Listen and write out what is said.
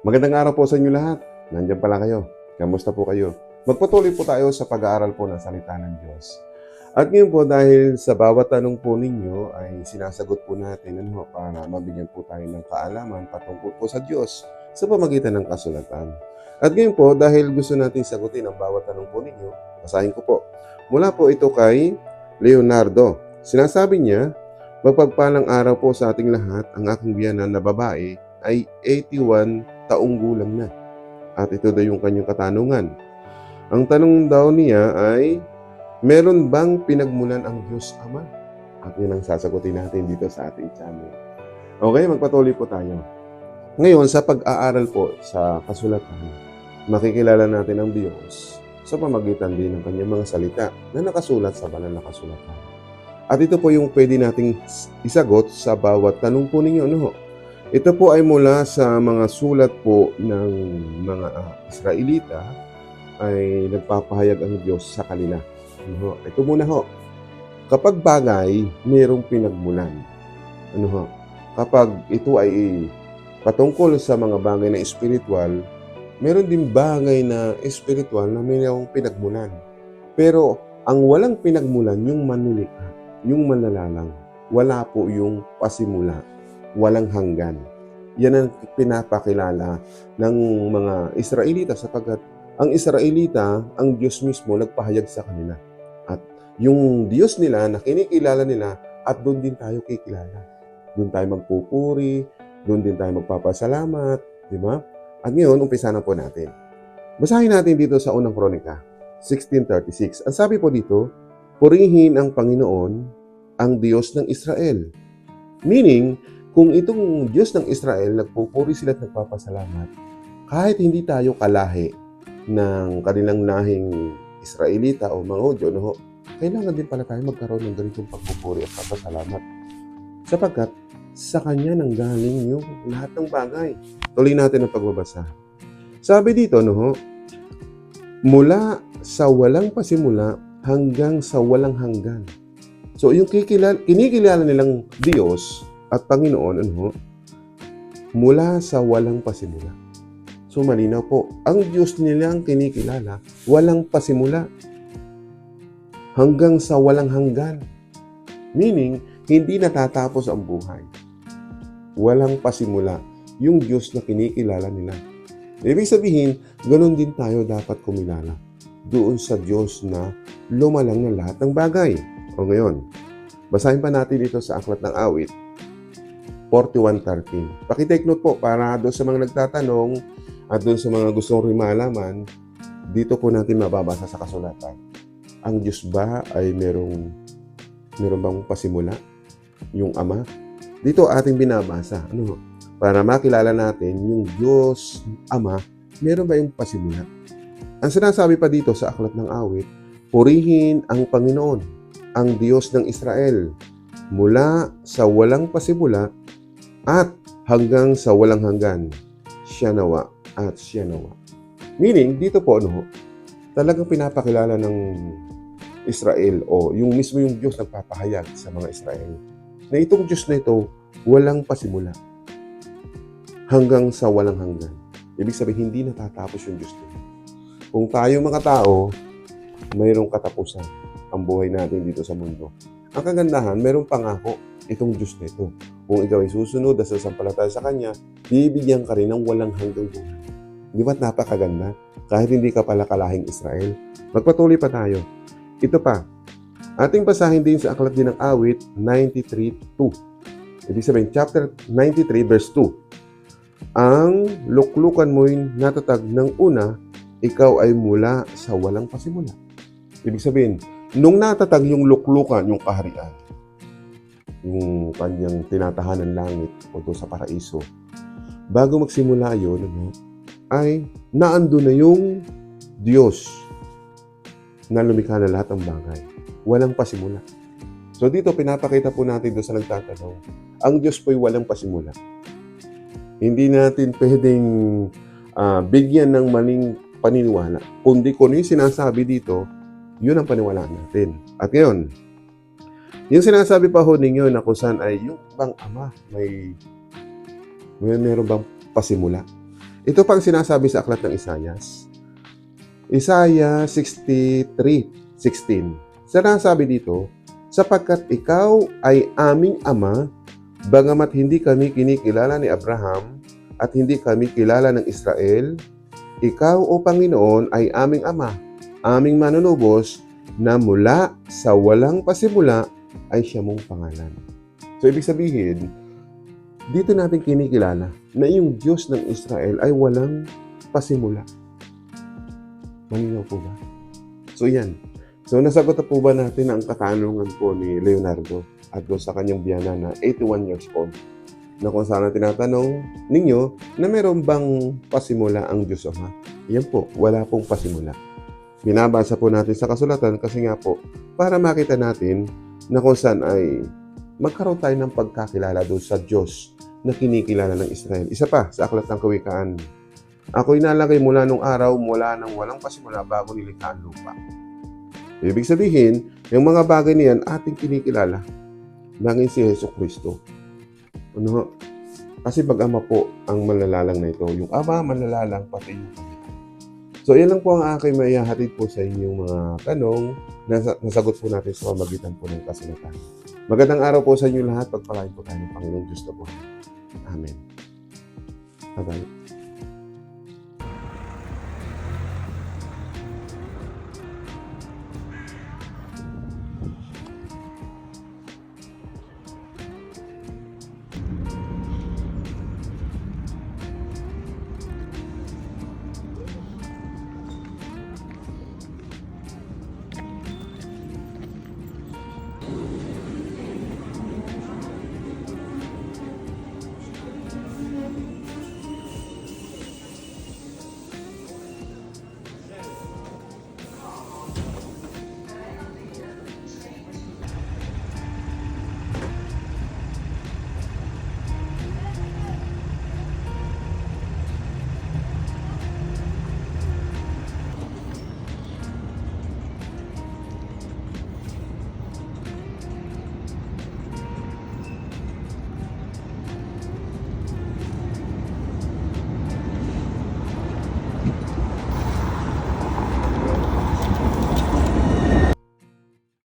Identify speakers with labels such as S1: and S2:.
S1: Magandang araw po sa inyo lahat. Nandiyan pala kayo. Kamusta po kayo? Magpatuloy po tayo sa pag-aaral po ng salita ng Diyos. At ngayon po dahil sa bawat tanong po ninyo ay sinasagot po natin ano, para mabigyan po tayo ng kaalaman patungkol po sa Diyos sa pamagitan ng kasulatan. At ngayon po dahil gusto natin sagutin ang bawat tanong po ninyo, basahin ko po. Mula po ito kay Leonardo. Sinasabi niya, Magpagpalang araw po sa ating lahat, ang aking biyanan na babae ay 81 taong gulang na. At ito daw yung kanyang katanungan. Ang tanong daw niya ay, meron bang pinagmulan ang Diyos Ama? At yun ang sasagutin natin dito sa ating channel. Okay, magpatuloy po tayo. Ngayon, sa pag-aaral po sa kasulatan, makikilala natin ang Diyos sa pamagitan din ng kanyang mga salita na nakasulat sa banal na kasulatan. At ito po yung pwede nating isagot sa bawat tanong po ninyo. Ano? Ito po ay mula sa mga sulat po ng mga ah, Israelita ay nagpapahayag ang Diyos sa kanila. Ano? Ito muna ho. Kapag bagay, mayroong pinagmulan. Ano ho? Kapag ito ay patungkol sa mga bagay na espiritual, meron din bagay na espiritual na mayroong pinagmulan. Pero ang walang pinagmulan, yung manulikha yung manlalalang. Wala po yung pasimula, walang hanggan. Yan ang pinapakilala ng mga Israelita sapagkat ang Israelita, ang Diyos mismo nagpahayag sa kanila. At yung Diyos nila na kinikilala nila at doon din tayo kikilala. Doon tayo magpupuri, doon din tayo magpapasalamat, di ba? At ngayon, umpisa na po natin. Basahin natin dito sa unang kronika, 1636. Ang sabi po dito, purihin ang Panginoon, ang Diyos ng Israel. Meaning, kung itong Diyos ng Israel, nagpupuri sila at nagpapasalamat, kahit hindi tayo kalahi ng kanilang lahing Israelita o mga Hudyo, no, kailangan din pala tayo magkaroon ng ganitong pagpupuri at papasalamat. Sapagkat sa Kanya nang galing yung lahat ng bagay. Tuloy natin ang pagbabasa. Sabi dito, no, mula sa walang pasimula hanggang sa walang hanggan. So, yung kikilala, kinikilala nilang Diyos at Panginoon, ano, mula sa walang pasimula. So, malinaw po, ang Diyos nilang kinikilala, walang pasimula. Hanggang sa walang hanggan. Meaning, hindi natatapos ang buhay. Walang pasimula. Yung Diyos na kinikilala nila. Ibig sabihin, ganun din tayo dapat kumilala doon sa Diyos na lumalang ng lahat ng bagay. O ngayon, basahin pa natin ito sa Aklat ng Awit, 41.13. Pakitake note po para doon sa mga nagtatanong at doon sa mga gustong rin malaman, dito po natin mababasa sa kasulatan. Ang Diyos ba ay merong, merong bang pasimula? Yung Ama? Dito ating binabasa. Ano? Para makilala natin yung Diyos Ama, meron ba yung pasimula? Ang sinasabi pa dito sa Aklat ng Awit, Purihin ang Panginoon, ang Diyos ng Israel, mula sa walang pasimula at hanggang sa walang hanggan. Siya nawa at siya nawa. Meaning, dito po, ano, talagang pinapakilala ng Israel o yung mismo yung Diyos nagpapahayag sa mga Israel na itong Diyos na ito walang pasimula hanggang sa walang hanggan. Ibig sabihin, hindi natatapos yung Diyos na. Kung tayo mga tao, mayroong katapusan ang buhay natin dito sa mundo. Ang kagandahan, mayroong pangako itong Diyos na ito. Kung ikaw ay susunod at sasampalataya sa Kanya, bibigyan ka rin ng walang hanggang buhay. Di ba't napakaganda? Kahit hindi ka pala kalahing Israel. Magpatuloy pa tayo. Ito pa, ating basahin din sa Aklat din ng Awit 93.2. Ibig sabihin, chapter 93, verse 2. Ang luklukan mo'y natatag ng una, ikaw ay mula sa walang pasimula. Ibig sabihin, nung natatag yung luklukan, yung kaharian, yung kanyang tinatahanan langit o doon sa paraiso, bago magsimula yun, ano, ay naando na yung Diyos na lumikha na lahat ng bagay. Walang pasimula. So dito pinapakita po natin doon sa nagtatanong, ang Diyos po'y walang pasimula. Hindi natin pwedeng ah, bigyan ng maling paniniwala. Kundi kung ano yung sinasabi dito, yun ang paniwalaan natin. At ngayon, yung sinasabi pa ho ninyo na kung saan ay yung bang ama may, may meron bang pasimula. Ito pang sinasabi sa aklat ng Isayas. Isaiah 63:16. Sinasabi dito, sapagkat ikaw ay aming ama, bagamat hindi kami kinikilala ni Abraham at hindi kami kilala ng Israel, ikaw o Panginoon ay aming ama, aming manunubos na mula sa walang pasimula ay siya mong pangalan. So ibig sabihin, dito natin kinikilala na yung Diyos ng Israel ay walang pasimula. Malinaw po ba? So yan. So nasagot na po ba natin ang katanungan po ni Leonardo at doon sa kanyang biyana na 81 years old na kung saan tinatanong ninyo na meron bang pasimula ang Diyos Ama? Yan po, wala pong pasimula. Binabasa po natin sa kasulatan kasi nga po, para makita natin na kung saan ay magkaroon tayo ng pagkakilala doon sa Diyos na kinikilala ng Israel. Isa pa, sa aklat ng kawikaan. Ako'y nalagay mula nung araw mula nang walang pasimula bago nilikha ang lupa. Ibig sabihin, yung mga bagay niyan ating kinikilala. Bangin si Yeso Kristo. Ano? Kasi pag-ama po ang malalalang na ito. Yung ama, malalalang, pati yung. So, yan lang po ang aking maihahatid po sa inyong mga tanong nasagot po natin sa pamagitan po ng kasulatan. Magandang araw po sa inyo lahat. Pagpalain po tayo ng Panginoong Diyos na po. Amen. Bye-bye.